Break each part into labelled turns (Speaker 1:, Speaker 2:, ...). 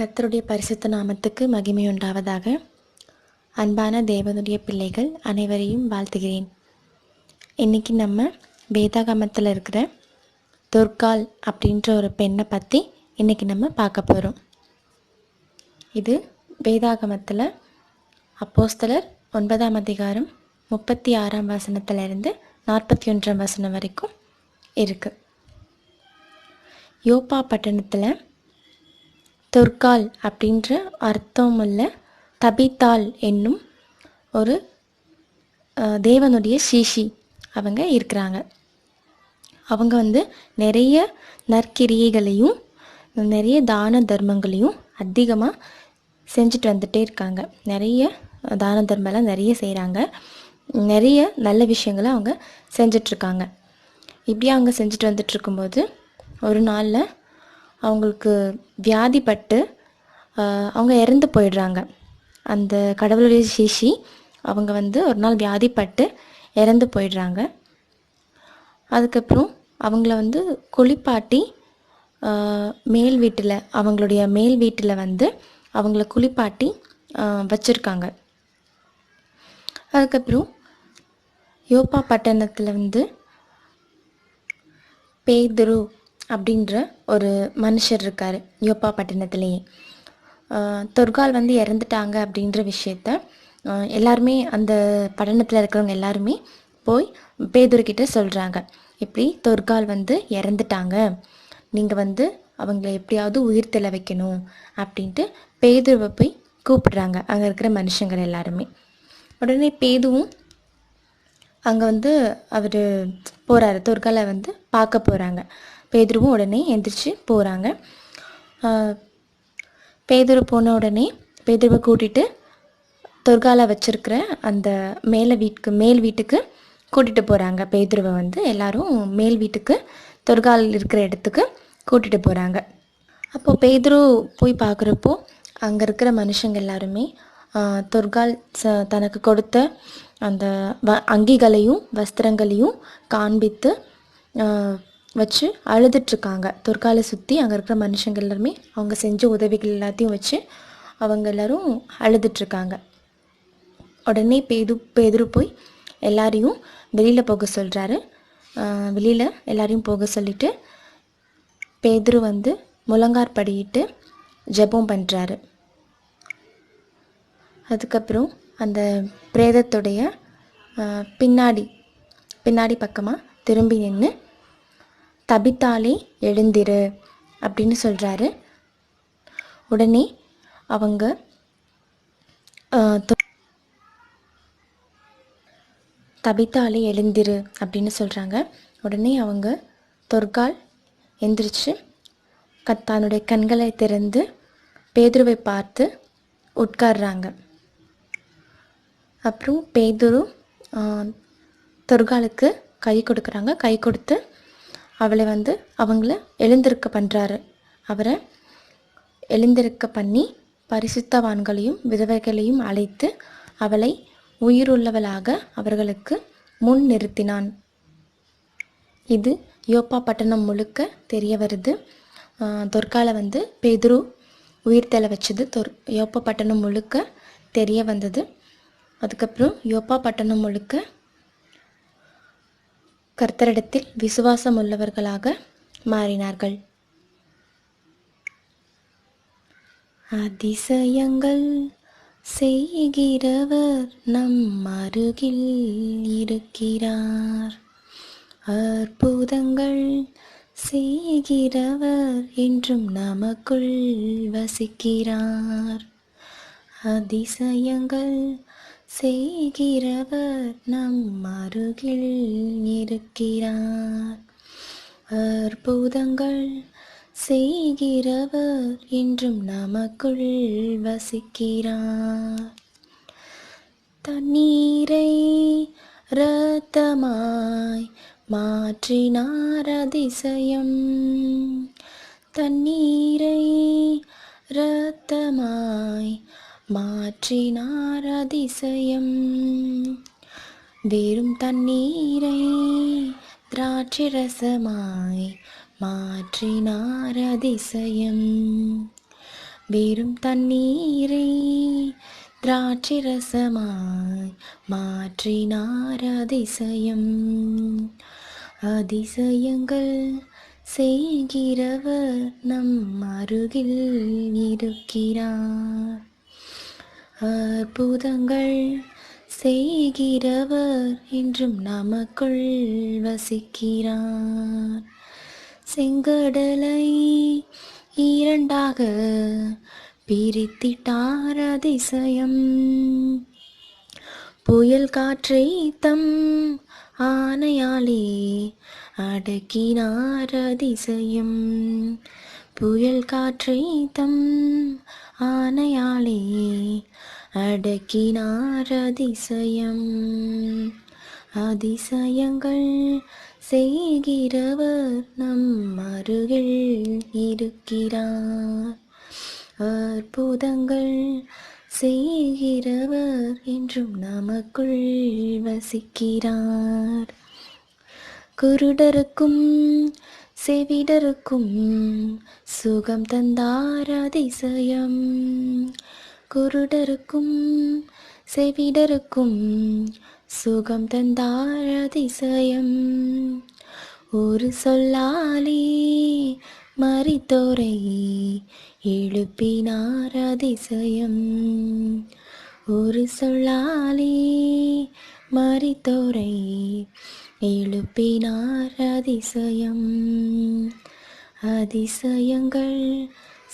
Speaker 1: கர்த்தருடைய பரிசுத்த நாமத்துக்கு மகிமை உண்டாவதாக அன்பான தேவனுடைய பிள்ளைகள் அனைவரையும் வாழ்த்துகிறேன். இன்றைக்கி நம்ம வேதாகமத்தில் இருக்கிற துர்கால் அப்படின்ற ஒரு பெண்ணை பற்றி இன்றைக்கி நம்ம பார்க்க போகிறோம் இது வேதாகமத்தில் அப்போஸ்தலர் ஒன்பதாம் அதிகாரம் முப்பத்தி ஆறாம் வசனத்திலிருந்து நாற்பத்தி ஒன்றாம் வசனம் வரைக்கும் இருக்குது யோப்பா பட்டணத்தில் தொற்கால் அப்படின்ற அர்த்தமுள்ள தபித்தாள் என்னும் ஒரு தேவனுடைய சீஷி அவங்க இருக்கிறாங்க. அவங்க வந்து நிறைய நற்கிரியைகளையும் நிறைய தான தர்மங்களையும் அதிகமாக செஞ்சுட்டு வந்துட்டே இருக்காங்க. நிறைய தான தர்மம்லாம் நிறைய செய்கிறாங்க நிறைய நல்ல விஷயங்களை அவங்க செஞ்சிட்ருக்காங்க இப்படி அவங்க செஞ்சுட்டு வந்துட்டு இருக்கும்போது ஒரு நாளில் அவங்களுக்கு வியாதிப்பட்டு அவங்க இறந்து போயிடுறாங்க. அந்த கடவுளுடைய சிஷி அவங்க வந்து ஒரு நாள் வியாதிப்பட்டு இறந்து போயிடுறாங்க. அதுக்கப்புறம் அவங்கள வந்து குளிப்பாட்டி மேல் வீட்டில் அவங்களுடைய மேல் வீட்டில் வந்து அவங்கள குளிப்பாட்டி வச்சுருக்காங்க. அதுக்கப்புறம் யோப்பா பட்டணத்தில் வந்து பேதுரு அப்படின்ற ஒரு மனுஷர் இருக்கார் யோப்பா பட்டினத்துலேயே தொர்கால் வந்து இறந்துட்டாங்க அப்படின்ற விஷயத்த எல்லாருமே அந்த பட்டணத்தில் இருக்கிறவங்க எல்லாருமே போய் பேதுருக்கிட்ட சொல்கிறாங்க இப்படி தொர்கால் வந்து இறந்துட்டாங்க. நீங்கள் வந்து அவங்கள எப்படியாவது உயிர் தெள வைக்கணும் அப்படின்ட்டு பேதுருவை போய் கூப்பிடுறாங்க அங்கே இருக்கிற மனுஷங்கள் எல்லாருமே. உடனே பேதுவும் அங்கே வந்து அவர் போகிறாரு தொர்காலை வந்து பார்க்க போகிறாங்க பேதுருவும் உடனே எந்திரிச்சு போகிறாங்க பேதுரு போன உடனே பேதுருவை கூட்டிகிட்டு தொர்காலை வச்சிருக்கிற அந்த மேலே வீட்டுக்கு மேல் வீட்டுக்கு கூட்டிகிட்டு போகிறாங்க பேதுருவை வந்து எல்லாரும் மேல் வீட்டுக்கு தொர்கால் இருக்கிற இடத்துக்கு கூட்டிகிட்டு போகிறாங்க அப்போது பேதுரு போய் பார்க்குறப்போ அங்கே இருக்கிற மனுஷங்க எல்லாருமே தொர்கால் ச தனக்கு கொடுத்த அந்த வ அங்கிகளையும் வஸ்திரங்களையும் காண்பித்து வச்சு அழுதுட்ருக்காங்க. தொற்காலை சுற்றி அங்கே இருக்கிற மனுஷங்க எல்லாருமே அவங்க செஞ்ச உதவிகள் எல்லாத்தையும் வச்சு அவங்க எல்லாரும் அழுதுட்ருக்காங்க. உடனே பேது பேதுரு போய் எல்லாரையும் வெளியில் போக சொல்கிறாரு வெளியில் எல்லாரையும் போக சொல்லிட்டு பேதுரு வந்து முழங்கார் படியிட்டு ஜெபம் பண்ணுறாரு அதுக்கப்புறம் அந்த பிரேதத்துடைய பின்னாடி பின்னாடி பக்கமாக திரும்பி நின்று தபித்தாலே எழுந்திரு அப்படின்னு சொல்கிறாரு உடனே அவங்க தொ- தபித்தாலே எழுந்திரு அப்படின்னு சொல்கிறாங்க உடனே அவங்க தொர்கால் எந்திரிச்சு தன்னுடைய கண்களை திறந்து பேதுருவை பார்த்து உட்கார்றாங்க. அப்புறம் பேதுரு தொர்காலுக்கு கை கொடுக்குறாங்க. கை கொடுத்து அவளை வந்து அவங்கள எழுந்திருக்க பண்ணுறாரு அவரை எழுந்திருக்க பண்ணி பரிசுத்தவான்களையும் விதவைகளையும் அழைத்து அவளை உயிருள்ளவளாக அவர்களுக்கு முன் நிறுத்தினான். இது யோப்பா பட்டணம் முழுக்க தெரிய வருது. தொற்கால வந்து பேதுரு உயிர் தலை வச்சது தொர் யோப்பா பட்டணம் முழுக்க தெரிய வந்தது. அதுக்கப்புறம் யோப்பா பட்டணம் முழுக்க கர்த்தரிடத்தில் விசுவாசம் உள்ளவர்களாக மாறினார்கள். அதிசயங்கள் செய்கிறவர் நம் அருகில் இருக்கிறார். அற்புதங்கள் செய்கிறவர் என்றும் நமக்குள் வசிக்கிறார். அதிசயங்கள் செய்கிறவர் நம் அருகில் இருக்கிறார். அற்புதங்கள் செய்கிறவர் என்றும் நமக்குள் வசிக்கிறார். தண்ணீரை இரத்தமாய் மாற்றினார் அதிசயம். தண்ணீரை இரத்தமாய் மாற்றினார் அதிசயம். வெறும் தண்ணீரை திராட்சை ரசமாய் மாற்றினார் அதிசயம். வெறும் தண்ணீரை திராட்சை ரசமாய் மாற்றினார் அதிசயம். அதிசயங்கள் செய்கிறவர் நம் அருகில் இருக்கிறார். அற்புதங்கள் செய்கிறவர் என்றும் நமக்குள் வசிக்கிறார். செங்கடலை இரண்டாக பிரித்திட்டார் அதிசயம். புயல் காற்றை தம் ஆனையாலே அடக்கினார் அதிசயம். புயல் காற்றை தம் ஆனையாலே அடக்கினார் அதிசயம் அதிசயங்கள் செய்கிறவர் நம் அருகில் இருக்கிறார். அற்புதங்கள் செய்கிறவர் என்றும் நமக்குள் வசிக்கிறார். குருடருக்கும் செவிடருக்கும் சுகம் தந்தார் அதிசயம் குருடருக்கும் செவிடருக்கும் சுகம் தந்தார் அதிசயம். ஒரு சொல்லாலே மறித்தோரை எழுப்பினார் அதிசயம். ஒரு சொல்லாலே மறித்தோரை எழுப்பினார் அதிசயம். அதிசயங்கள்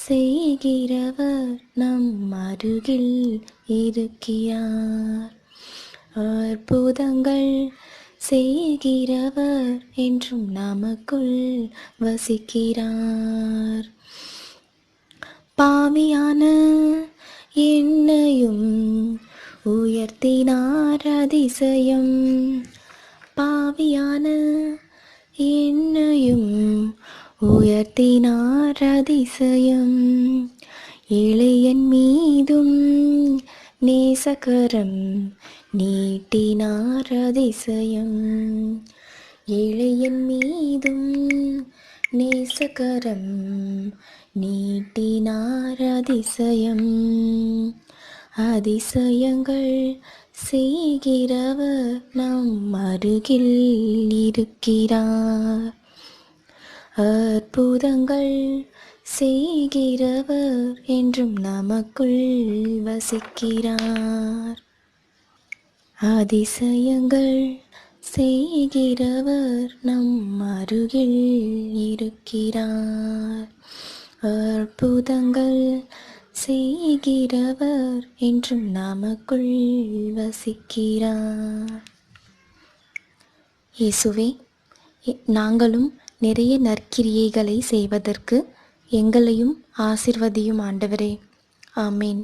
Speaker 1: செய்கிறவர் நம் அருகில் இருக்கிறார். அற்புதங்கள் செய்கிறவர் என்றும் நமக்குள் வசிக்கிறார். பாவியான என்னையும் உயர்த்தினார் அதிசயம். பாவியான என்னையும் உயர்த்தினார் அதிசயம். இளையன் மீதும் நேசகரம் நீட்டினார் அதிசயம். இளையன் மீதும் நேசகரம் நீட்டினார் அதிசயம். அதிசயங்கள் செய்கிறவர் நம் அருகில் இருக்கிறார். அற்புதங்கள் செய்கிறவர் என்றும் நமக்குள் வசிக்கிறார். அதிசயங்கள் செய்கிறவர் நம் அருகில் இருக்கிறார். அற்புதங்கள் செய்கிறவர் என்றும் நமக்குள் வசிக்கிறார். இயேசுவே நாங்களும் நிறைய நற்கிரியைகளை செய்வதற்கு எங்களையும் ஆசிர்வதியும் ஆண்டவரே. ஆமீன்.